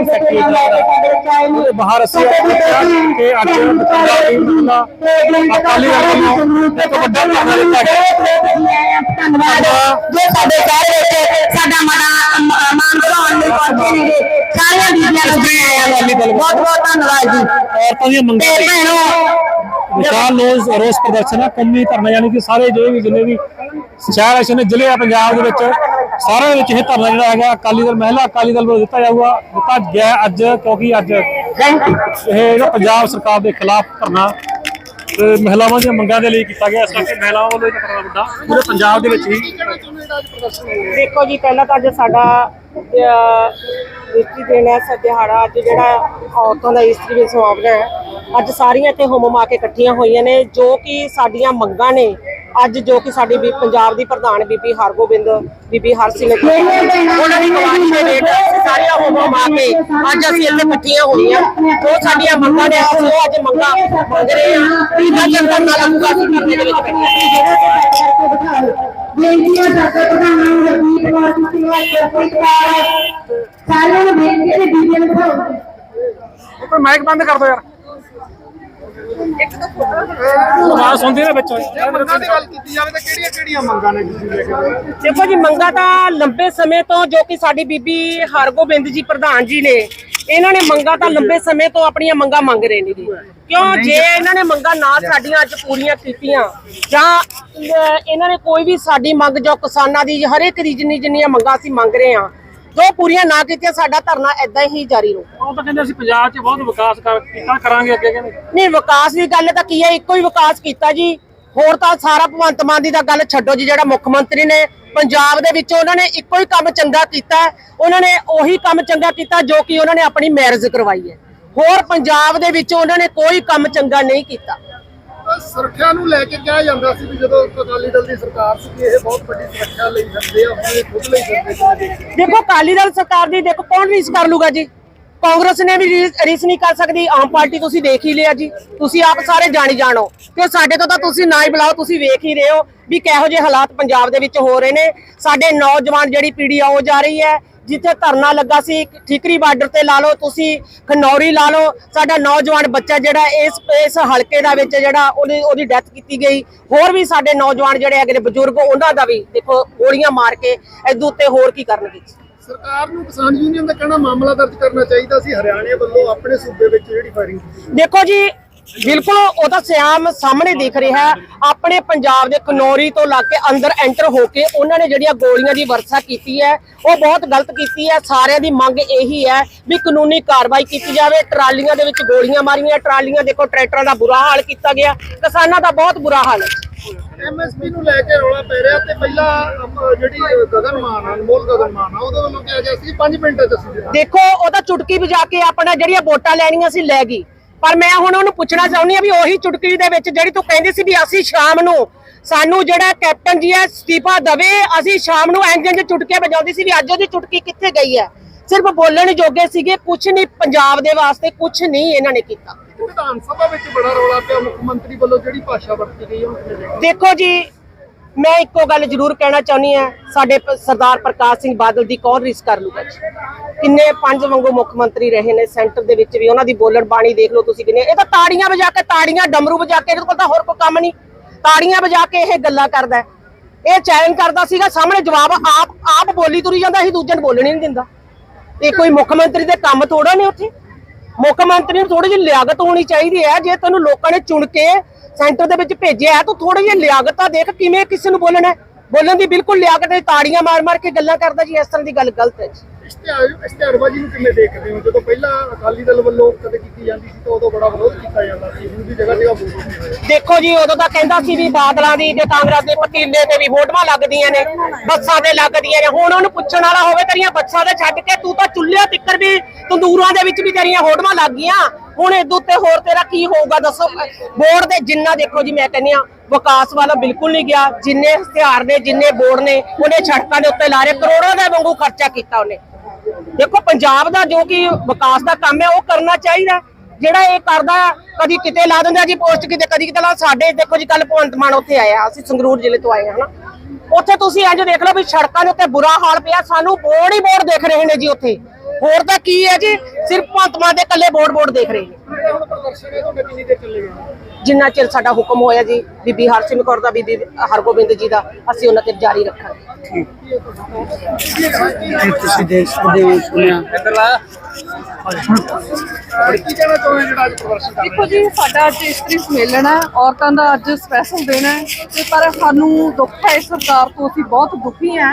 ਦੀ factory ਉਹਦੇ ਬਾਹਰ ਅਸੀਂ ਕਿ ਅੱਜ ਪੰਜਾਬ ਦਾ ਅਕਾਲੀ ਦਲ ਵੱਲੋਂ ਇੱਕ ਵੱਡਾ ਧਰਨਾ ਦਿੱਤਾ ਗਿਆ। ਧੰਨਵਾਦ। ਜੋ ਸਾਡੇ ਸ਼ਹਿਰ ਵਿੱਚ ਸਾਡਾ ਮਾਣ ਮਾਣ ਵਧਾਉਣ ਲਈ ਪਹੁੰਚੇ ਨੇਗੇ ਸਾਰੀਆਂ ਬੀਬੀਆਂ ਨੂੰ ਦਲ ਬਹੁਤ ਬਹੁਤ ਧੰਨਵਾਦ ਜੀ। ਔਰਤਾਂ ਦੀਆਂ ਮੰਗਾਂ ਵਿਸ਼ਾਲ ਰੋਸ ਰੋਸ ਪ੍ਰਦਰਸ਼ਨ ਹੈ ਕੌਮੀ ਧਰਨਾ ਯਾਨੀ ਕਿ ਸਾਰੇ ਜਿਹੜੇ ਵੀ ਜਿੰਨੇ ਵੀ ਸ਼ਹਿਰ ਐਸੇ ਨੇ ਜ਼ਿਲ੍ਹੇ ਆ ਪੰਜਾਬ ਦੇ ਵਿੱਚ ਸਾਰਿਆਂ ਦੇ ਵਿੱਚ ਇਹ ਧਰਨਾ ਜਿਹੜਾ ਹੈਗਾ, ਅਕਾਲੀ ਦਲ ਮਹਿਲਾ, ਅਕਾਲੀ ਦਲ ਵੱਲੋਂ ਦਿੱਤਾ ਜਾਊਗਾ। ਦਿੱਤਾ ਗਿਆ ਅੱਜ, ਕਿਉਂਕਿ ਅੱਜ ਇਹ ਜਿਹੜਾ ਪੰਜਾਬ ਸਰਕਾਰ ਦੇ ਖਿਲਾਫ ਧਰਨਾ ਮਹਿਲਾਵਾਂ ਦੀਆਂ ਮੰਗਾਂ ਦੇ ਲਈ ਕੀਤਾ ਗਿਆ। ਇਸ ਕਰਕੇ ਮਹਿਲਾਵਾਂ ਵੱਲੋਂ ਇਹ ਧਰਨਾ ਵੱਡਾ, ਪੂਰੇ ਪੰਜਾਬ ਦੇ ਵਿੱਚ ਹੀ। ਦੇਖੋ ਜੀ, ਪਹਿਲਾਂ ਤਾਂ ਅੱਜ ਸਾਡਾ ਇਸਤਰੀ ਦਿਨ ਹੈ ਦਿਹਾੜਾ ਅੱਜ ਜਿਹੜਾ ਔਰਤਾਂ ਦਾ ਇਸਤਰੀ ਦਿਨ ਸਮਾਪਨ ਹੈ। ਅੱਜ ਸਾਰੀਆਂ ਇੱਥੇ ਹੁਮਮ ਆ ਕੇ ਇਕੱਠੀਆਂ ਹੋਈਆਂ ਨੇ, ਜੋ ਕਿ ਸਾਡੀਆਂ ਮੰਗਾਂ ਨੇ ਅੱਜ ਜੋ ਕਿ ਸਾਡੀ ਬੀ- ਪੰਜਾਬ ਦੀ ਪ੍ਰਧਾਨ ਬੀਬੀ ਹਰਗੋਬਿੰਦ ਬੀਬੀ ਹਰਸਿਮਰਤ ਉਹਨਾਂ ਦੀ ਗਵਾਹੀ ਦੇ ਰੇਟ ਸਾਰੀਆਂ ਕੇ ਅੱਜ ਅਸੀਂ ਇੱਥੇ ਇਕੱਠੀਆਂ ਹੋਈਆਂ। ਜੋ ਸਾਡੀਆਂ ਮੰਗਾਂ ਨੇ ਅਸੀਂ ਉਹ ਅੱਜ ਮੰਗਾਂ ਮੰਗ ਰਹੇ ਹਾਂ ਕਿ ਅੱਜ ਜਨਤਾ ਨਾਲ ਲੱਗੂਗਾ ਅਸੀਂ ਧਰਨੇ ਦੇ ਵਿੱਚ ਬੇਨਤੀਆਂ ਸਾਡੇ ਪ੍ਰਧਾਨਾਂ ਨੂੰ ਰਜੀਤ ਕੁਮਾਰ ਸਿੰਘ ਗੁਰਪ੍ਰੀਤ ਕੌਰ ਸਾਰਿਆਂ ਨੂੰ ਬੇਨਤੀ ਹੈ ਬੀਬੀਆਂ ਨੂੰ ਕੋਈ ਮਾਈਕ ਬੰਦ ਕਰ ਦੋ ਯਾਰ। ਆਵਾਜ਼ ਸੁਣਦੀ ਨਾ ਵਿੱਚ। ਮੰਗਾਂ ਦੀ ਗੱਲ ਕੀਤੀ ਜਾਵੇ ਤਾਂ ਕਿਹੜੀਆਂ ਕਿਹੜੀਆਂ ਮੰਗਾਂ ਨੇ ਤੁਸੀਂ ਲੈ ਕੇ ਆਏ? ਦੇਖੋ ਜੀ ਮੰਗਾ ਤਾਂ ਲੰਬੇ ਸਮੇਂ ਤੋਂ ਜੋ ਕਿ ਸਾਡੀ ਬੀਬੀ ਹਰਗੋਬਿੰਦ ਜੀ ਪ੍ਰਧਾਨ ਜੀ ਨੇ ਇਹਨਾਂ ਨੇ ਮੰਗਾ ਤਾਂ ਲੰਬੇ ਸਮੇਂ ਤੋਂ ਆਪਣੀਆਂ ਮੰਗਾਂ ਮੰਗ ਰਹੇ ਨੇ ਜੀ। ਕਿਉਂ? ਜੇ ਇਹਨਾਂ ਨੇ ਮੰਗਾਂ ਨਾ ਸਾਡੀਆਂ ਅੱਜ ਪੂਰੀਆਂ ਕੀਤੀਆਂ ਜਾਂ ਅਹ, ਇਹਨਾਂ ਨੇ ਕੋਈ ਵੀ ਸਾਡੀ ਮੰਗ ਜੋ ਕਿਸਾਨਾਂ ਦੀ ਹਰ ਇੱਕ ਦੀ ਜਿੰਨੀ ਜਿੰਨੀਆਂ ਮੰਗਾਂ ਅਸੀਂ ਮੰਗ ਰਹੇ ਹਾਂ ਜੋ ਪੂਰੀਆਂ ਨਾ ਕੀਤੀਆਂ ਸਾਡਾ ਧਰਨਾ ਏਦਾਂ ਹੀ ਜਾਰੀ ਰਹੂ। ਉਹ ਤਾਂ ਕਹਿੰਦੇ ਅਸੀਂ ਪੰਜਾਬ 'ਚ ਬਹੁਤ ਵਿਕਾਸ ਕਰ ਕੀਤਾ ਕਰਾਂਗੇ ਅੱਗੇ ਕਹਿੰਦੇ। ਨਹੀਂ ਵਿਕਾਸ ਦੀ ਗੱਲ ਤਾਂ ਕੀ ਹੈ ਇੱਕੋ ਹੀ ਵਿਕਾਸ ਕੀਤਾ ਜੀ। ਹੋਰ ਤਾਂ ਸਾਰਾ ਭਗਵੰਤ ਮਾਨ ਦੀ ਤਾਂ ਗੱਲ ਛੱਡੋ ਜੀ ਜਿਹੜਾ ਮੁੱਖ ਮੰਤਰੀ ਨੇ ਪੰਜਾਬ ਦੇ ਵਿੱਚ ਉਹਨਾਂ ਨੇ ਇੱਕੋ ਹੀ ਕੰਮ ਚੰਗਾ ਕੀਤਾ। ਹੈ। ਉਹਨਾਂ ਨੇ ਉਹੀ ਕੰਮ ਚੰਗਾ ਕੀਤਾ ਜੋ ਕਿ ਉਹਨਾਂ ਨੇ ਆਪਣੀ ਮੈਰਿਜ ਕਰਵਾਈ ਹੈ। ਹੋਰ ਪੰਜਾਬ ਦੇ ਵਿੱਚ ਉਹਨਾਂ ਨੇ ਕੋਈ ਕੰਮ ਚੰਗਾ ਨਹੀਂ ਕੀਤਾ। ਸੁਰੱਖਿਆ ਨੂੰ ਲੈ ਕੇ ਕਿਹਾ ਜਾਂਦਾ ਸੀ ਵੀ ਜਦੋਂ ਅਕਾਲੀ ਦਲ ਦੀ ਸਰਕਾਰ ਸੀ ਇਹ ਬਹੁਤ ਵੱਡੀ ਸੁਰੱਖਿਆ ਲਈ ਫਿਰਦੇ ਆ ਆਪਣੇ ਖੁਦ ਲਈ ਫਿਰਦੇ ਦੇਖੋ, ਅਕਾਲੀ ਦਲ ਸਰਕਾਰ ਦੀ ਦੇਖੋ, ਕੌਣ ਰੀਸ ਕਰ ਲੂਗਾ ਜੀ? ਕਾਂਗਰਸ ਨੇ ਵੀ ਰੀਸ ਰੀਸ ਨਹੀਂ ਕਰ ਸਕਦੀ, ਆਮ ਪਾਰਟੀ ਤੁਸੀਂ ਦੇਖ ਹੀ ਲਿਆ ਜੀ। ਤੁਸੀਂ ਆਪ ਸਾਰੇ ਜਾਣੀ ਜਾਣੋ। ਕਿ ਸਾਡੇ ਤੋਂ ਤਾਂ ਤੁਸੀਂ ਨਾ ਹੀ ਬੁਲਾਓ, ਤੁਸੀਂ ਵੇਖ ਹੀ ਰਹੇ ਹੋ ਵੀ ਕਿਹੋ ਜਿਹੇ ਹਾਲਾਤ ਪੰਜਾਬ ਦੇ ਵਿੱਚ ਹੋ ਰਹੇ ਨੇ। ਸਾਡੇ ਨੌਜਵਾਨ ਜਿਹੜੀ ਪੀੜ੍ਹੀ ਆ, ਉਹ ਜਾ ਰਹੀ ਹੈ। ਜਿੱਥੇ ਧਰਨਾ ਲੱਗਾ ਸੀ ਠੀਕਰੀ ਬਾਰਡਰ ਤੇ ਲਾ ਲਓ ਤੁਸੀਂ ਖਨੌਰੀ ਲਾ ਲਓ ਸਾਡਾ ਨੌਜਵਾਨ ਬੱਚਾ ਜਿਹੜਾ ਇਸ ਇਸ ਹਲਕੇ ਦਾ ਵਿੱਚ ਜਿਹੜਾ ਉਹਦੀ ਉਹਦੀ ਡੈਥ ਕੀਤੀ ਗਈ। ਹੋਰ ਵੀ ਸਾਡੇ ਨੌਜਵਾਨ ਜਿਹੜੇ ਹੈਗੇ ਨੇ ਬਜ਼ੁਰਗ ਉਹਨਾਂ ਦਾ ਵੀ ਦੇਖੋ ਗੋਲੀਆਂ ਮਾਰ ਕੇ ਇਦੋਂ ਉੱਤੇ ਹੋਰ ਕੀ ਕਰਨਗੇ। ਸਰਕਾਰ ਨੂੰ ਕਿਸਾਨ ਯੂਨੀਅਨ ਦਾ ਕਹਿਣਾ ਮਾਮਲਾ ਦਰਜ ਕਰਨਾ ਚਾਹੀਦਾ ਸੀ। ਹਰਿਆਣੇ ਵੱਲੋਂ ਆਪਣੇ ਸੂਬੇ ਵਿੱਚ ਜਿਹੜੀ ਫਾਇਰਿੰਗ ਦੇਖੋ ਜੀ ਬਿਲਕੁਲ ਉਹ ਤਾਂ ਸਿਆਮ ਸਾਹਮਣੇ ਦਿਖ ਰਿਹਾ। ਆਪਣੇ ਪੰਜਾਬ ਦੇ ਕਨੌਰੀ ਤੋਂ ਲਾ ਕੇ ਅੰਦਰ ਐਂਟਰ ਹੋ ਕੇ ਉਹਨਾਂ ਨੇ ਜਿਹੜੀਆਂ ਗੋਲੀਆਂ ਦੀ ਵਰਸਾ ਕੀਤੀ ਹੈ ਉਹ ਬਹੁਤ ਗਲਤ ਕੀਤੀ ਹੈ। ਸਾਰਿਆਂ ਦੀ ਮੰਗ ਇਹੀ ਹੈ ਵੀ ਕਾਨੂੰਨੀ ਕਾਰਵਾਈ ਕੀਤੀ ਜਾਵੇ। ਟਰਾਲੀਆਂ ਦੇ ਵਿੱਚ ਗੋਲੀਆਂ ਮਾਰੀਆਂ ਟਰਾਲੀਆਂ ਦੇਖੋ ਟਰੈਕਟਰਾਂ ਦਾ ਬੁਰਾ ਹਾਲ ਕੀਤਾ ਗਿਆ। ਕਿਸਾਨਾਂ ਦਾ ਬਹੁਤ ਬੁਰਾ ਹਾਲ ਹੈ। ਐਮਐਸਪੀ ਨੂੰ ਲੈ ਕੇ ਰੌਲਾ ਪੈ ਰਿਹਾ ਤੇ ਪਹਿਲਾਂ ਜਿਹੜੀ ਗਗਨ ਮਾਨ ਅਨਮੋਲ ਗਗਨ ਮਾਨ ਆ ਉਹਦੇ ਵੱਲੋਂ ਕਿਹਾ ਗਿਆ ਸੀ 5 ਮਿੰਟ ਚ। ਦੇਖੋ ਉਹ ਤਾਂ ਚੁਟਕੀ ਵਜਾ ਕੇ ਆਪਣਾ ਜਿਹੜੀਆਂ ਵੋਟਾਂ ਲੈਣੀਆਂ ਸੀ ਲੈ ਗਈ। ਪਰ ਮੈਂ ਹੁਣ ਉਹਨੂੰ ਪੁੱਛਣਾ ਚਾਹੁੰਦੀ ਆ ਵੀ ਉਹੀ ਚੁਟਕੀ ਦੇ ਵਿੱਚ ਜਿਹੜੀ ਤੂੰ ਕਹਿੰਦੀ ਸੀ ਵੀ ਅਸੀਂ ਸ਼ਾਮ ਨੂੰ ਸਾਨੂੰ ਜਿਹੜਾ ਕੈਪਟਨ ਜੀ ਹੈ ਅਸਤੀਫਾ ਦਵੇ ਅਸੀਂ ਸ਼ਾਮ ਨੂੰ ਇੰਜ ਇੰਜ ਚੁਟਕੀਆਂ ਵਜਾਉਂਦੀ ਸੀ ਵੀ ਅੱਜ ਉਹਦੀ ਚੁਟਕੀ ਕਿੱਥੇ ਗਈ ਹੈ ਸਿਰਫ ਬੋਲਣ ਜੋਗੇ ਸੀਗੇ ਕੁਝ ਨਹੀਂ ਪੰਜਾਬ ਦੇ ਵਾਸਤੇ ਕੁਝ ਨਹੀਂ ਇਹਨਾਂ ਨੇ ਕੀਤਾ ਵਿਧਾਨ ਸਭਾ ਵਿੱਚ ਬੜਾ ਰੌਲਾ ਪਿਆ ਮੁੱਖ ਮੰਤਰੀ ਵੱਲੋਂ ਜਿਹੜੀ ਭਾਸ਼ਾ ਵਰਤੀ ਗਈ ਦੇਖਦੇ? ਦੇਖੋ ਜੀ ਮੈਂ ਇੱਕੋ ਗੱਲ ਜ਼ਰੂਰ ਕਹਿਣਾ ਚਾਹੁੰਦੀ ਆ ਸਾਡੇ ਸਰਦਾਰ ਪ੍ਰਕਾਸ਼ ਸਿੰਘ ਬਾਦਲ ਦੀ ਕੌਣ ਰਿਸ ਕਰ ਲੂਗਾ ਜੀ? ਕਿੰਨੇ ਪੰਜ ਵਾਂਗੂ ਮੁੱਖ ਮੰਤਰੀ ਰਹੇ ਨੇ, ਸੈਂਟਰ ਦੇ ਵਿੱਚ ਵੀ, ਉਹਨਾਂ ਦੀ ਬੋਲਣ ਬਾਣੀ ਦੇਖ ਲਓ ਤੁਸੀਂ ਕਿੰਨੇ ਇਹ ਤਾਂ ਤਾੜੀਆਂ ਵਜਾ ਕੇ, ਤਾੜੀਆਂ ਡਮਰੂ ਵਜਾ ਕੇ, ਇਹਦੇ ਕੋਲ ਤਾਂ ਹੋਰ ਕੋਈ ਕੰਮ ਨਹੀਂ। ਤਾੜੀਆਂ ਵਜਾ ਕੇ ਇਹ ਗੱਲਾਂ ਕਰਦਾ ਇਹ ਚੈਲੰਜ ਕਰਦਾ ਸੀਗਾ, ਸਾਹਮਣੇ ਜਵਾਬ ਆਪ ਆਪ ਬੋਲੀ ਤੁਰੀ ਜਾਂਦਾ ਸੀ ਦੂਜੇ ਨੂੰ ਬੋਲਣ ਹੀ ਨਹੀਂ ਦਿੰਦਾ। ਇਹ ਕੋਈ ਮੁੱਖ ਮੰਤਰੀ ਦੇ ਕੰਮ ਥੋੜਾ ਨੇ ਉੱਥੇ? ਮੁੱਖ ਮੰਤਰੀ ਨੂੰ ਥੋੜੀ ਜਿਹੀ ਲਿਆਕਤ ਹੋਣੀ ਚਾਹੀਦੀ ਹੈ, ਜੇ ਤੈਨੂੰ ਲੋਕਾਂ ਨੇ ਚੁਣ ਕੇ ਸੈਂਟਰ ਦੇ ਵਿੱਚ ਭੇਜਿਆ ਹੈ, ਤੂੰ ਥੋੜੀ ਜਿਹੀ ਲਿਆਕਤ ਤਾਂ ਦੇਖ ਕਿਵੇਂ ਕਿਸੇ ਨੂੰ ਬੋਲਣਾ ਬੋਲਣ ਦੀ ਬਿਲਕੁਲ ਲਿਆਕਤ ਨਹੀਂ, ਤਾੜੀਆਂ ਮਾਰ ਮਾਰ ਕੇ ਗੱਲਾਂ ਕਰਦਾ ਜੀ, ਇਸ ਤਰ੍ਹਾਂ ਦੀ ਗੱਲ ਗਲਤ ਹੈ ਜੀ। ਇਸ਼ਤਿਹਾਰ ਇਸ਼ਤਿਹਾਰਬਾਜ਼ੀ ਨੂੰ ਕਿਵੇਂ ਦੇਖਦੇ ਹੋ? ਜਦੋਂ ਪਹਿਲਾਂ ਅਕਾਲੀ ਦਲ ਵੱਲੋਂ ਕਦੇ ਕੀਤੀ ਜਾਂਦੀ ਸੀ ਤਾਂ ਉਦੋਂ ਬੜਾ ਵਿਰੋਧ ਕੀਤਾ ਜਾਂਦਾ ਸੀ। ਹੁਣ ਦੀ ਜਗ੍ਹਾ ਜਗ੍ਹਾ ਵਿਰੋਧ ਦੇਖੋ ਜੀ, ਉਦੋਂ ਤਾਂ ਕਹਿੰਦਾ ਸੀ ਵੀ ਬਾਦਲਾਂ ਦੀ ਤੇ ਕਾਂਗਰਸ ਦੇ ਪਤੀਲੇ ਤੇ ਵੀ ਫੋਟੋਆਂ ਲੱਗਦੀਆਂ ਨੇ, ਬੱਸਾਂ ਤੇ ਲੱਗਦੀਆਂ ਨੇ। ਹੁਣ ਉਹਨੂੰ ਪੁੱਛਣ ਵਾਲਾ ਹੋਵੇ ਤੇਰੀਆਂ ਬੱਸਾਂ ਤੇ ਛੱਡ ਕੇ ਤੂੰ ਤਾਂ ਚੁੱਲ੍ਹਿਆਂ ਤਿੱਕਰ ਵੀ, ਤੰਦੂਰਾਂ ਦੇ ਵਿੱਚ ਵੀ ਤੇਰੀਆਂ ਫੋਟੋਆਂ ਲੱਗ ਗਈਆਂ ਹੁਣ ਇਹਦੇ ਉੱਤੇ ਹੋਰ ਤੇਰਾ ਕੀ ਹੋਊਗਾ ਦੱਸੋ? ਬੋਰਡ ਦੇ ਜਿੰਨਾ ਦੇਖੋ ਜੀ, ਮੈਂ ਕਹਿੰਦੀ ਆ ਵਿਕਾਸ ਵਾਲਾ ਬਿਲਕੁਲ ਨਹੀਂ ਗਿਆ। ਜਿੰਨੇ ਹਥਿਆਰ ਨੇ, ਜਿੰਨੇ ਬੋਰਡ ਨੇ, ਉਹਨੇ ਸੜਕਾਂ ਦੇ ਉੱਤੇ ਲਾਰੇ ਕਰੋੜਾਂ ਦਾ ਵਾਂਗੂ ਖਰਚਾ ਕੀਤਾ ਉਹਨੇ। ਦੇਖੋ, ਪੰਜਾਬ ਦਾ ਜੋ ਕਿ ਵਿਕਾਸ ਦਾ ਕੰਮ ਹੈ, ਉਹ ਕਰਨਾ ਚਾਹੀਦਾ। ਜਿਹੜਾ ਇਹ ਕਰਦਾ, ਕਦੀ ਕਿਤੇ ਲਾ ਦਿੰਦਾ ਜੀ ਪੋਸਟ ਕਿਤੇ ਕਦੀ ਕਿਤੇ ਲਾ ਸਾਡੇ, ਦੇਖੋ ਜੀ ਕੱਲ ਭਗਵੰਤ ਮਾਨ ਉੱਥੇ ਆਇਆ, ਅਸੀਂ ਸੰਗਰੂਰ ਜ਼ਿਲ੍ਹੇ ਤੋਂ ਆਏ ਹਾਂ ਹਨਾ ਉੱਥੇ ਤੁਸੀਂ ਇੰਜ ਦੇਖ ਲਓ ਵੀ ਸੜਕਾਂ ਦੇ ਉੱਤੇ ਬੁਰਾ ਹਾਲ ਪਿਆ। ਸਾਨੂੰ ਬੋਰਡ ਹੀ ਬੋਰਡ ਦੇਖ ਰਹੇ ਨੇ ਜੀ ਉੱਥੇ। ਹੋਰ ਤਾਂ ਕੀ ਹੈ ਜੀ? ਸਿਰਫ ਭਗਤਮਾਨ ਦੇ ਇਕੱਲੇ ਬੋਰਡ ਬੋਰਡ ਦੇਖ ਰਹੇ। ਨੇ ਹੁਣ ਪ੍ਰਦਰਸ਼ਨ ਹੈ ਤੁਹਾਡੇ ਕਿੰਨੀ ਦੇਰ ਚੱਲੇਗਾ ਜਿੰਨਾ ਚਿਰ ਸਾਡਾ ਹੁਕਮ ਹੋਇਆ ਜੀ, ਬੀਬੀ ਹਰਸਿਮ ਕੌਰ ਦਾ, ਬੀਬੀ ਹਰਗੋਬਿੰਦ ਜੀ ਦਾ, ਅਸੀਂ ਉਹਨਾਂ ਤੇ ਜਾਰੀ ਰੱਖਾਂਗੇ। ਤੁਸੀਂ ਦੇਖ ਸਕਦੇ ਸੁਣਿਆ। ਕੀ ਕਹਿਣਾ ਚਾਹੁੰਦੇ ਜਿਹੜਾ ਅੱਜ ਪ੍ਰਦਰਸ਼ਨ ਕਰ ਰਹੇ ਦੇਖੋ ਜੀ, ਸਾਡਾ ਅੱਜ ਇਸਤਰੀ ਸੰਮੇਲਨ ਹੈ, ਔਰਤਾਂ ਦਾ ਅੱਜ ਸਪੈਸ਼ਲ ਦਿਨ ਹੈ, ਤੇ ਪਰ ਸਾਨੂੰ ਦੁੱਖ ਹੈ ਇਸ ਸਰਕਾਰ ਤੋਂ, ਅਸੀਂ ਬਹੁਤ ਦੁਖੀ ਹਾਂ।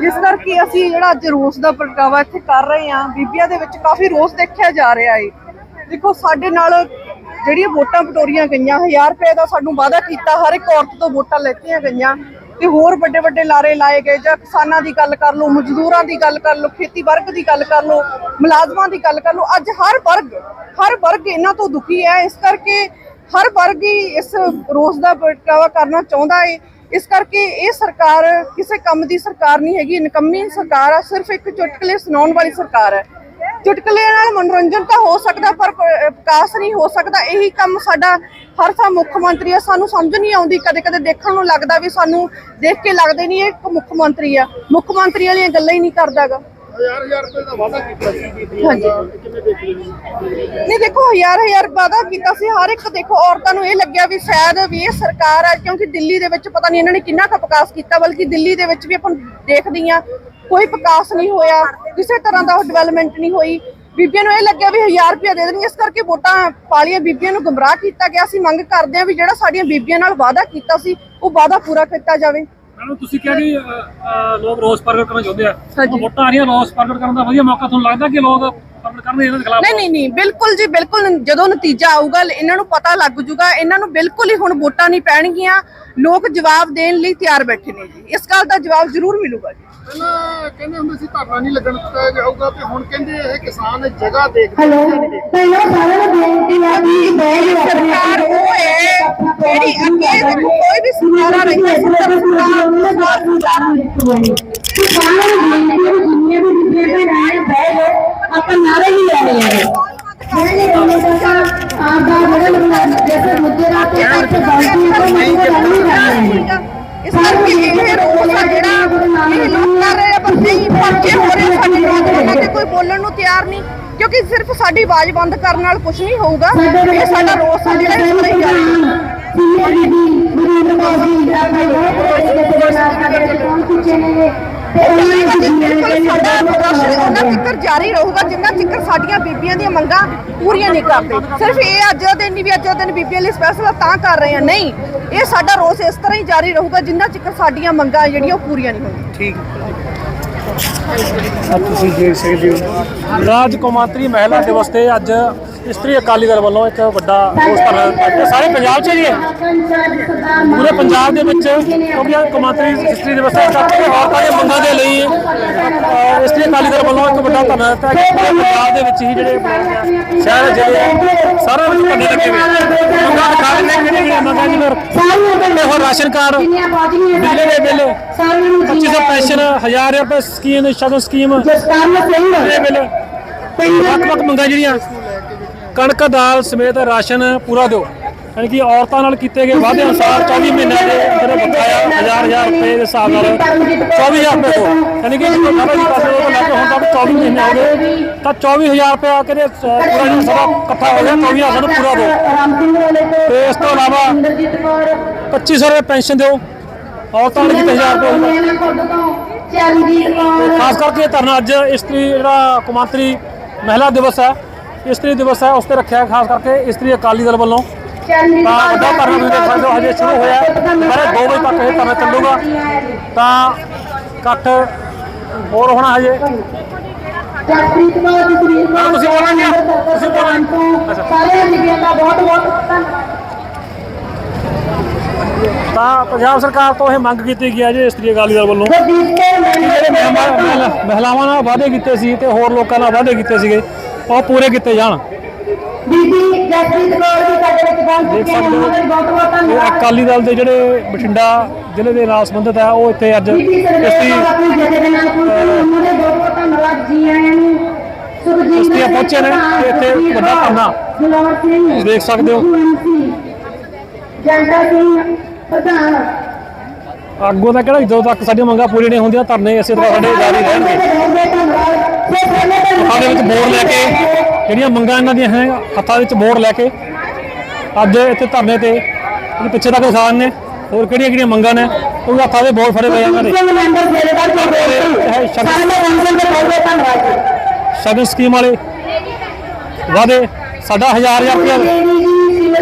ਜਿਸ ਕਰਕੇ ਅਸੀਂ ਜਿਹੜਾ ਅੱਜ ਰੋਸ ਦਾ ਪ੍ਰਗਟਾਵਾ ਇੱਥੇ ਕਰ ਰਹੇ ਹਾਂ, ਬੀਬੀਆਂ ਦੇ ਵਿੱਚ ਕਾਫੀ ਰੋਸ ਦੇਖਿਆ ਜਾ ਰਿਹਾ ਹੈ। ਦੇਖੋ, ਸਾਡੇ ਨਾਲ ਜਿਹੜੀਆਂ ਵੋਟਾਂ ਪਟੋਰੀਆਂ ਗਈਆਂ 1000 ਰੁਪਏ ਦਾ ਸਾਨੂੰ ਵਾਅਦਾ ਕੀਤਾ, ਹਰ ਇੱਕ ਔਰਤ ਤੋਂ ਵੋਟਾਂ ਲੈਤੀਆਂ ਗਈਆਂ। ਤੇ ਹੋਰ ਵੱਡੇ ਵੱਡੇ ਲਾਰੇ ਲਾਏ ਗਏ ਜਾਂ ਕਿਸਾਨਾਂ ਦੀ ਗੱਲ ਕਰ ਲਓ, ਮਜ਼ਦੂਰਾਂ ਦੀ ਗੱਲ ਕਰ ਲਓ, ਖੇਤੀ ਵਰਗ ਦੀ ਗੱਲ ਕਰ ਲਓ, ਮੁਲਾਜ਼ਮਾਂ ਦੀ ਗੱਲ ਕਰ ਲਓ, ਅੱਜ ਹਰ ਵਰਗ ਹਰ ਵਰਗ ਇਹਨਾਂ ਤੋਂ ਦੁਖੀ ਹੈ। ਇਸ ਕਰਕੇ ਹਰ ਵਰਗ ਹੀ ਇਸ ਰੋਸ ਦਾ ਪ੍ਰਗਟਾਵਾ ਕਰਨਾ ਚਾਹੁੰਦਾ ਹੈ ਇਸ ਕਰਕੇ ਇਹ ਸਰਕਾਰ ਕਿਸੇ ਕੰਮ ਦੀ ਸਰਕਾਰ ਨਹੀਂ ਹੈਗੀ ਨਿਕੰਮੀ ਸਰਕਾਰ ਆ, ਸਿਰਫ ਇੱਕ ਚੁਟਕਲੇ ਸੁਣਾਉਣ ਵਾਲੀ ਸਰਕਾਰ ਹੈ। ਚੁਟਕਲੇ ਨਾਲ ਮਨੋਰੰਜਨ ਤਾਂ ਹੋ ਸਕਦਾ ਪਰ ਵਿਕਾਸ ਨਹੀਂ ਹੋ ਸਕਦਾ। ਇਹੀ ਕੰਮ ਸਾਡਾ ਹਰ ਥਾਂ ਮੁੱਖ ਮੰਤਰੀ ਆ। ਸਾਨੂੰ ਸਮਝ ਨਹੀਂ ਆਉਂਦੀ ਕਦੇ ਕਦੇ ਦੇਖਣ ਨੂੰ ਲੱਗਦਾ ਵੀ ਸਾਨੂੰ ਦੇਖ ਕੇ ਲੱਗਦੇ ਨਹੀਂ ਇਹ ਮੁੱਖ ਮੰਤਰੀ ਆ। ਮੁੱਖ ਮੰਤਰੀ ਵਾਲੀਆਂ ਗੱਲਾਂ ਹੀ ਨਹੀਂ ਕਰਦਾਗਾ। ਹਜ਼ਾਰ ਹਜ਼ਾਰ ਰੁਪਏ ਦਾ ਵਾਅਦਾ ਕੀਤਾ ਸੀ ਕਿਵੇਂ ਦੇਖ ਨਹੀਂ ਦੇਖੋ ਹਜ਼ਾਰ ਹਜ਼ਾਰ ਵਾਅਦਾ ਕੀਤਾ ਸੀ। ਹਰ ਇੱਕ ਦੇਖੋ ਔਰਤਾਂ ਨੂੰ ਇਹ ਲੱਗਿਆ ਵੀ ਸ਼ਾਇਦ ਵੀ ਇਹ ਸਰਕਾਰ ਹੈ ਕਿਉਂਕਿ ਦਿੱਲੀ ਦੇ ਵਿੱਚ ਪਤਾ ਨਹੀਂ ਇਹਨਾਂ ਨੇ ਕਿੰਨਾ ਕੁ ਵਿਕਾਸ ਕੀਤਾ ਬਲਕਿ ਦਿੱਲੀ ਦੇ ਵਿੱਚ ਵੀ ਆਪਾਂ ਦੇਖਦੀ ਆ ਕੋਈ ਵਿਕਾਸ ਨਹੀਂ ਹੋਇਆ ਕਿਸੇ ਤਰ੍ਹਾਂ ਦਾ ਡਿਵੈਲਪਮੈਂਟ ਨਹੀਂ ਹੋਈ। ਬੀਬੀਆਂ ਨੂੰ ਇਹ ਲੱਗਿਆ ਵੀ 1000 ਰੁਪਏ ਦੇ ਦੇਣਗੇ ਇਸ ਕਰਕੇ ਵੋਟਾਂ ਪਾਲੀਆਂ ਬੀਬੀਆਂ ਨੂੰ ਗੁੰਮਰਾਹ ਕੀਤਾ ਗਿਆ ਅਸੀਂ ਮੰਗ ਕਰਦੇ ਆ ਵੀ ਜਿਹੜਾ ਸਾਡੀਆਂ ਬੀਬੀਆਂ ਨਾਲ ਵਾਅਦਾ ਕੀਤਾ ਸੀ ਉਹ ਵਾਅਦਾ ਪੂਰਾ ਕੀਤਾ ਜਾਵੇ। ਮੈਡਮ ਤੁਸੀਂ ਕਿਹਾ ਅ, ਲੋਕ ਰੋਸ ਪ੍ਰਗਟ ਕਰਨਾ ਚਾਹੁੰਦੇ ਆ। ਵੋਟਾਂ ਆ ਰਹੀਆਂ ਰੋਸ ਪ੍ਰਗਟ ਕਰਨ ਦਾ ਵਧੀਆ ਮੌਕਾ ਤੁਹਾਨੂੰ ਲੱਗਦਾ ਕਿ ਲੋਕ ਪ੍ਰਗਟ ਕਰਨਗੇ ਇਹਨਾਂ ਦੇ ਖਿਲਾਫ? ਨਹੀਂ ਨਹੀਂ ਨਹੀਂ ਬਿਲਕੁਲ ਜੀ ਬਿਲਕੁਲ। ਜਦੋਂ ਨਤੀਜਾ ਆਊਗਾ ਇਹਨਾਂ ਨੂੰ ਪਤਾ ਲੱਗ ਜੂਗਾ। ਇਹਨਾਂ ਨੂੰ ਬਿਲਕੁਲ ਹੀ ਹੁਣ ਵੋਟਾਂ ਨਹੀਂ ਪੈਣਗੀਆਂ। ਲੋਕ ਜਵਾਬ ਦੇਣ ਲਈ ਤਿਆਰ ਬੈਠੇ ਨੇ ਜੀ। ਇਸ ਗੱਲ ਦਾ ਜਵਾਬ ਜ਼ਰੂਰ ਮਿਲੂਗਾ ਜੀ। ਪਹਿਲਾਂ ਕਹਿੰਦੇ ਹੁੰਦੇ ਸੀ ਧਰਨਾ ਨਹੀਂ ਲੱਗਣ ਦਿੱਤਾ ਜਾਊਗਾ ਤੇ ਹੁਣ ਕਹਿੰਦੇ ਇਹ ਕਿਸਾਨ ਜਗ੍ਹਾ ਦੇਖਦੇ ਹੈਲੋ ਨਹੀਂ ਪਹਿਲਾਂ ਸਾਰਿਆਂ ਨੂੰ ਬੇਨਤੀ ਹੈ ਵੀ ਬੈਠ ਸਰਕਾਰ ਉਹ ਹੈ ਜਿਹੜੀ ਅੱਗੇ ਦੇਖੋ ਕੋਈ ਵੀ ਸਰਕਾਰ ਆ ਰਹੀ ਹੈ ਸਾਰਿਆਂ ਨੂੰ ਬੇਨਤੀ ਹੈ ਵੀ ਜਿੰਨੇ ਵੀ ਬੀਬੀਆਂ ਭੈਣਾਂ ਹੈ ਬਹਿ ਜਾਓ ਆਪਾਂ ਨਾਰੇ ਹੀ ਲਾਣੇ ਆ ਜਿਹੜੇ ਦੋਨੋਂ ਦਾ ਆਪ ਦਾ ਜਿਹੜਾ ਮਤਲਬ ਜੈਸੇ ਮੁੱਦੇ ਦਾ ਤੇ ਕਰਕੇ ਬਾਲਟੀ ਤੋਂ ਨਹੀਂ ਕਰਨੀ ਇਸ ਕਰਕੇ ਇਹ ਰੋਸ ਆ ਜਿਹੜਾ ਇਹ ਲੋਕ ਕਰ ਰਹੇ ਆ ਪਰ ਨਹੀਂ ਪਰਚੇ ਹੋ ਰਹੇ ਸਾਡੇ ਨੌਜਵਾਨਾਂ ਤੇ ਕੋਈ ਬੋਲਣ ਨੂੰ ਤਿਆਰ ਨਹੀਂ ਕਿਉਂਕਿ ਸਿਰਫ ਸਾਡੀ ਆਵਾਜ਼ ਬੰਦ ਕਰਨ ਨਾਲ ਕੁਝ ਨਹੀਂ ਹੋਊਗਾ। ਇਹ ਸਾਡਾ ਰੋਸ ਆ ਜਿਹੜਾ ਇਸ ਹੀ ਜਾਰੀ ਜਾਰੀ ਰਹੂਗਾ ਜਿੰਨਾ ਚਿਕਰ ਸਾਡੀਆਂ ਬੀਬੀਆਂ ਦੀਆਂ ਮੰਗਾਂ ਪੂਰੀਆਂ ਨਹੀਂ ਕਰਦੇ। ਸਿਰਫ ਇਹ ਅੱਜ ਦਾ ਦਿਨ ਨਹੀਂ ਵੀ ਅੱਜ ਦਾ ਦਿਨ ਬੀਬੀਆਂ ਲਈ ਸਪੈਸ਼ਲ ਤਾਂ ਕਰ ਰਹੇ ਆ। ਨਹੀਂ ਇਹ ਸਾਡਾ ਰੋਸ ਇਸ ਤਰ੍ਹਾਂ ਹੀ ਜਾਰੀ ਰਹੂਗਾ ਜਿੰਨਾ ਚਿਕਰ ਸਾਡੀਆਂ ਮੰਗਾਂ ਜਿਹੜੀਆਂ ਉਹ ਪੂਰੀਆਂ ਨਹੀਂ ਹੁੰਦੀਆਂ ਤੁਸੀਂ ਦੇਖ ਸਕਦੇ ਹੋ। ਰਾਜ ਕੌਮਾਂਤਰੀ ਮਹਿਲਾ ਦਿਵਸ ਤੇ ਅੱਜ ਇਸਤਰੀ ਅਕਾਲੀ ਦਲ ਵੱਲੋਂ ਇੱਕ ਵੱਡਾ ਰੋਸ ਧਰਨਾ ਦਿੱਤਾ ਸਾਰੇ ਪੰਜਾਬ 'ਚ ਹੀ ਹੈ। ਪੂਰੇ ਪੰਜਾਬ ਦੇ ਵਿੱਚ ਕਿਉਂਕਿ ਕੌਮਾਂਤਰੀ ਇਸਤਰੀ ਦਿਵਸ ਹੈ ਕਰਕੇ ਔਰਤਾਂ ਦੇ ਮੰਗਾਂ ਦੇ ਲਈ ਇਸਤਰੀ ਅਕਾਲੀ ਦਲ ਵੱਲੋਂ ਇੱਕ ਵੱਡਾ ਧਰਨਾ ਦਿੱਤਾ ਕਿ ਪੂਰੇ ਪੰਜਾਬ ਦੇ ਵਿੱਚ ਹੀ ਜਿਹੜੇ ਸ਼ਹਿਰ, ਜ਼ਿਲ੍ਹੇ ਹੈ ਸਾਰਿਆਂ ਵਿੱਚ ਧਰਨੇ ਲੱਗੇ ਹੋਏ। ਮੰਗਾਂ ਰਾਸ਼ਨ ਕਾਰਡ ਬਿਜਲੀ ਦੇ ਬਿੱਲ। 2500 ਪੈਨਸ਼ਨ 1000 ਰੁਪਏ ਸਕੀਮ ਸ਼ਗਨ ਸਕੀਮ। ਇਹ ਬਿੱਲ ਵੱਖ ਵੱਖ ਮੰਗਾਂ ਜਿਹੜੀਆਂ। ਕਣਕ ਦਾਲ ਸਮੇਤ ਰਾਸ਼ਨ ਪੂਰਾ ਦਿਓ। ਯਾਨੀ ਕਿ ਔਰਤਾਂ ਨਾਲ ਕੀਤੇ ਗਏ ਵਾਅਦੇ ਅਨੁਸਾਰ 24 ਮਹੀਨਿਆਂ ਦੇ ਅੰਦਰ ਬਕਾਇਆ 1000 1000 ਰੁਪਏ ਦੇ ਹਿਸਾਬ ਨਾਲ 24000 ਰੁਪਏ ਦਿਓ। ਯਾਨੀ ਕਿ ਜਦੋਂ ਸਾਰਾ ਜੀ ਪਾਸੇ ਉਹ ਹੁਣ ਤੱਕ 24 ਮਹੀਨੇ ਹੋ ਗਏ। ਤਾਂ 24000 ਰੁਪਏ ਆ ਕੇ ਤੇ, ਪੂਰਾ ਜਿਹੜਾ ਸਾਡਾ ਇਕੱਠਾ ਹੋ ਗਿਆ 24000 ਸਾਨੂੰ ਪੂਰਾ ਦਿਓ। ਤੇ ਇਸ ਤੋਂ ਇਲਾਵਾ 2500 ਰੁਪਏ ਪੈਨਸ਼ਨ ਦਿਓ। ਔਰਤਾਂ ਲਈ ਕਿਤੇ 1000 ਰੁਪਏ ਖਾਸ ਕਰਕੇ ਇਹ ਧਰਨਾ ਅੱਜ ਇਸਤਰੀ ਜਿਹੜਾ ਕੌਮਾਂਤਰੀ ਮਹਿਲਾ ਦਿਵਸ ਹੈ ਇਸਤਰੀ ਦਿਵਸ ਹੈ ਉਸ ਤੇ ਰੱਖਿਆ ਖਾਸ ਕਰਕੇ ਇਸਤਰੀ ਅਕਾਲੀ ਦਲ ਵੱਲੋਂ। ਤਾਂ ਵੱਡਾ ਧਰਨਾ ਤੁਸੀਂ ਦੇਖ ਸਕਦੇ ਹੋ ਹਜੇ ਸ਼ੁਰੂ ਹੋਇਆ। ਹੈ। ਦੁਪਹਿਰੇ 2 ਵਜੇ ਤੱਕ ਇਹ ਧਰਨਾ ਚੱਲੂਗਾ। ਤਾਂ ਇਕੱਠ ਹੋਰ ਹੋਣਾ ਹਜੇ? ਜਸਪ੍ਰੀਤ ਕੌਰ ਜੀ ਸੁਨੀਲ ਹਾਂ, ਤੁਸੀਂ ਬੋਲਣਾ ਜੀ। ਤੁਸੀਂ। ਬੋਲਣਾ ਸਾਰੇ ਬੀਬੀਆਂ ਦਾ ਬਹੁਤ ਬਹੁਤ ਧੰਨਵਾਦ। ਤਾਂ ਪੰਜਾਬ ਸਰਕਾਰ ਤੋਂ ਇਹ ਮੰਗ ਕੀਤੀ ਗਈ ਹੈ ਜੀ ਇਸਤਰੀ ਅਕਾਲੀ ਦਲ ਵੱਲੋਂ। ਜਿਹੜੇ ਮਹਿਲਾਵਾਂ ਨਾਲ ਵਾਅਦੇ ਕੀਤੇ ਸੀ ਤੇ ਹੋਰ ਲੋਕਾਂ ਨਾਲ ਵਾਅਦੇ ਕੀਤੇ ਸੀਗੇ ਉਹ ਪੂਰੇ ਕੀਤੇ ਜਾਣ। ਬੀਬੀ ਜਸਪ੍ਰੀਤ ਕੌਰ ਜੀ ਸਾਡੇ ਵਿੱਚ ਪਹੁੰਚ ਚੁੱਕੇ ਹਨ ਬਹੁਤ ਬਹੁਤ ਧੰਨਵਾਦ। ਅਕਾਲੀ ਦਲ ਦੇ ਜਿਹੜੇ ਬਠਿੰਡਾ ਜ਼ਿਲ੍ਹੇ ਦੇ ਨਾਲ ਸੰਬੰਧਿਤ ਹੈ ਉਹ ਇੱਥੇ ਅੱਜ ਨਾਲ ਪਹੁੰਚੇ ਨੇ ਤੇ ਇੱਥੇ ਵੱਡਾ ਧਰਨਾ। ਦੇਖ ਸਕਦੇ ਹੋ। ਜੰਟਾ ਸਿੰਘ ਪ੍ਰਧਾਨ। ਅੱਗੋਂ ਤਾਂ ਕਿਹੜਾ ਜਦੋਂ ਤੱਕ ਸਾਡੀਆਂ ਮੰਗਾਂ ਪੂਰੀਆਂ ਨਹੀਂ ਹੁੰਦੀਆਂ ਧਰਨੇ ਇਸੇ ਤਰ੍ਹਾਂ ਸਾਡੇ ਜਾਰੀ ਰਹਿਣਗੇ। ਦੇ ਵਿੱਚ ਬੋਰਡ ਲੈ ਕੇ ਜਿਹੜੀਆਂ ਮੰਗਾਂ ਇਹਨਾਂ ਦੀਆਂ ਹੈ ਹੱਥਾਂ ਵਿੱਚ ਬੋਰਡ ਲੈ ਕੇ ਅੱਜ ਇੱਥੇ ਧਰਨੇ ਤੇ ਪਿੱਛੇ ਤੱਕ ਕਿਸਾਨ ਨੇ ਹੋਰ ਕਿਹੜੀਆਂ ਕਿਹੜੀਆਂ ਮੰਗਾਂ ਨੇ? ਉਹ ਹੱਥਾਂ ਦੇ ਬੋਰਡ ਫੜੇ ਹੋਏ ਆ ਬਹੁਤ ਬਹੁਤ ਸ਼ਗਨ ਸਕੀਮ ਵਾਲੇ ਵਾਅਦੇ ਸਾਡਾ ਹਜ਼ਾਰ ਹਜ਼ਾਰ ਰੁਪਇਆ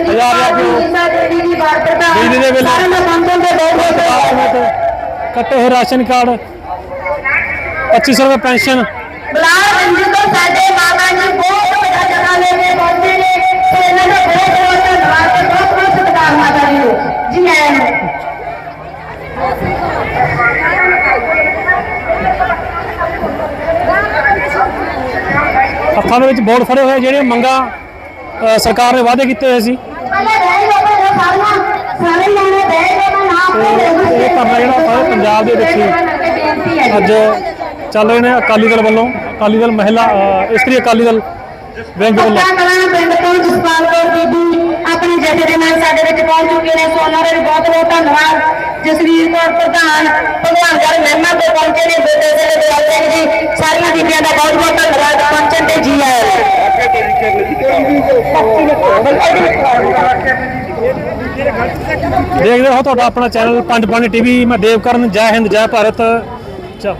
ਹਜ਼ਾਰ ਰੁਪਇਆ। ਬਿਜਲੀ ਦੇ ਬਿੱਲ। ਬਹੁਤ ਬਹੁਤ ਕੱਟੇ ਹੋਏ ਰਾਸ਼ਨ ਕਾਰਡ 2500 ਰੁਪਏ ਪੈਨਸ਼ਨ। ਬਲਾਰ ਰੰਜਨ ਤੋਂ ਸਾਡੇ ਬਾਬਾ ਜੀ ਬਹੁਤ ਵੱਡਾ ਜਗ੍ਹਾ ਲੈ ਕੇ ਪਹੁੰਚੇ ਨੇ ਤੇ ਇਹਨਾਂ ਦਾ ਬਹੁਤ ਬਹੁਤ ਧੰਨਵਾਦ ਤੇ ਬਹੁਤ ਬਹੁਤ ਸਤਿਕਾਰ ਮਾਤਾ ਜੀ ਨੂੰ ਜੀ ਆਇਆਂ ਨੂੰ ਹੱਥਾਂ ਦੇ ਵਿੱਚ ਬੋਰਡ ਫੜੇ ਹੋਏ ਜਿਹੜੀਆਂ ਮੰਗਾਂ ਸਰਕਾਰ ਨੇ ਵਾਅਦੇ ਕੀਤੇ ਹੋਏ ਸੀ। ਇਹ ਧਰਨਾ ਜਿਹੜਾ ਸਾਰੇ ਪੰਜਾਬ ਦੇ ਵਿੱਚ ਅੱਜ ਚੱਲ ਰਹੇ ਨੇ ਅਕਾਲੀ ਦਲ ਵੱਲੋਂ। ਅਕਾਲੀ ਦਲ ਮਹਿਲਾ ਇਸਤਰੀ ਅਕਾਲੀ ਦਲ ਵਿੰਗ ਵੱਲੋਂ। ਪਿੰਡ ਤੋਂ ਜਸਪਾਲ ਕੌਰ ਬੀਬੀ ਆਪਣੇ ਜਥੇ ਦੇ ਨਾਲ ਸਾਡੇ ਵਿੱਚ ਪਹੁੰਚ ਚੁੱਕੇ ਨੇ। ਸੋ ਉਹਨਾਂ ਦਾ ਬਹੁਤ ਬਹੁਤ ਧੰਨਵਾਦ। ਜਸਵੀਰ ਕੌਰ ਪ੍ਰਧਾਨ ਭਗਵਾਨਗੜ੍ਹ ਮਹਿਮਾ ਤੋਂ ਪਹੁੰਚੇ ਨੇ। ਬੇਟੇ ਦੇ ਦਿਆਲ ਸਿੰਘ ਜੀ, ਸਾਰੀਆਂ ਬੀਬੀਆਂ ਦਾ ਬਹੁਤ ਬਹੁਤ ਧੰਨਵਾਦ। ਆਇਆਂ ਦੇਖਦੇ ਹੋ ਤੁਹਾਡਾ ਆਪਣਾ ਚੈਨਲ ਪੰਜ ਪਾਣੀ ਟੀਵੀ, ਮੈਂ ਦੇਵਕਰਨ ਜੈ ਹਿੰਦ, ਜੈ ਭਾਰਤ। ਚਲੋ।